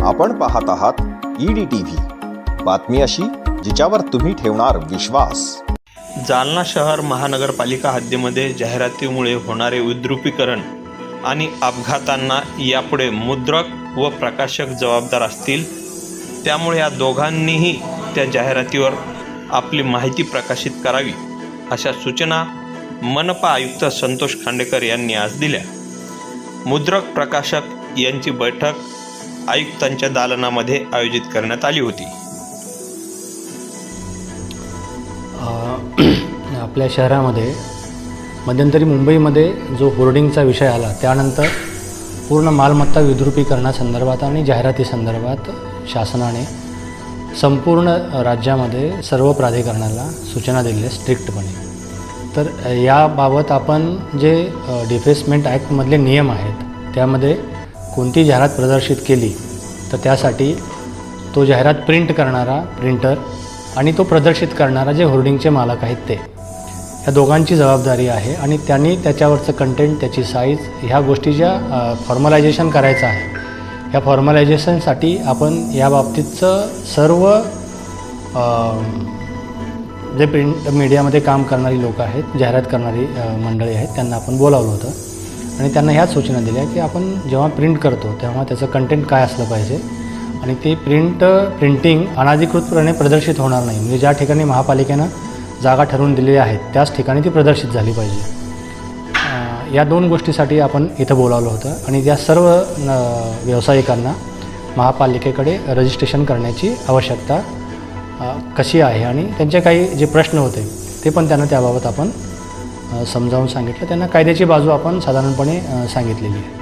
आपण पाहत आहात ईडी टीव्ही बातमी अशी जिच्यावर तुम्ही ठेवणार विश्वास. जालना शहर महानगरपालिका हद्दीमध्ये जाहिरातीमुळे होणारे विद्रुपीकरण आणि अपघातांना यापुढे मुद्रक व प्रकाशक जबाबदार असतील त्यामुळे या दोघांनीही त्या जाहिरातीवर आपली माहिती प्रकाशित करावी अशा सूचना मनपा आयुक्त संतोष खांडेकर यांनी आज दिल्या. मुद्रक प्रकाशक यांची बैठक आयुक्तांच्या दालनामध्ये आयोजित करण्यात आली होती. आपल्या शहरामध्ये मध्यंतरी मुंबईमध्ये जो होर्डिंगचा विषय आला त्यानंतर पूर्ण मालमत्ता विद्रुपीकरणासंदर्भात आणि जाहिरातीसंदर्भात शासनाने संपूर्ण राज्यामध्ये सर्व प्राधिकरणाला सूचना दिल्या स्ट्रिक्टपणे. तर याबाबत आपण जे डिफेसमेंट ॲक्टमधले नियम आहेत त्यामध्ये कोणती जाहिरात प्रदर्शित केली तर त्यासाठी तो जाहिरात प्रिंट करणारा प्रिंटर आणि तो प्रदर्शित करणारा जे होर्डिंगचे मालक आहेत ते. या दोघांची जबाबदारी आहे आणि त्यांनी त्याच्यावरचं कंटेंट त्याची साईज ह्या गोष्टीच्या फॉर्मलायझेशन करायचं आहे. या फॉर्मलायझेशनसाठी आपण या बाबतीतचं सर्व जे प्रिंट मीडियामध्ये काम करणारी लोक आहेत जाहिरात करणारी मंडळी आहेत त्यांना आपण बोलावलं होतं. आणि त्यांना ह्याच सूचना दिल्या की आपण जेव्हा प्रिंट करतो तेव्हा त्याचं कंटेंट काय असलं पाहिजे. आणि ते प्रिंट प्रिंटिंग अनाधिकृतपणे प्रदर्शित होणार नाही. म्हणजे ज्या ठिकाणी महापालिकेनं जागा ठरवून दिलेली आहेत त्याच ठिकाणी ती प्रदर्शित झाली पाहिजे. या दोन गोष्टीसाठी आपण इथं बोलावलं होतं. आणि या सर्व न व्यावसायिकांना महापालिकेकडे रजिस्ट्रेशन करण्याची आवश्यकता कशी आहे? आणि त्यांचे काही जे प्रश्न होते ते पण त्यांना त्याबाबत आपण समजावून सांगितलं. त्यांना कायद्याची बाजू आपण साधारणपणे सांगितलेली आहे.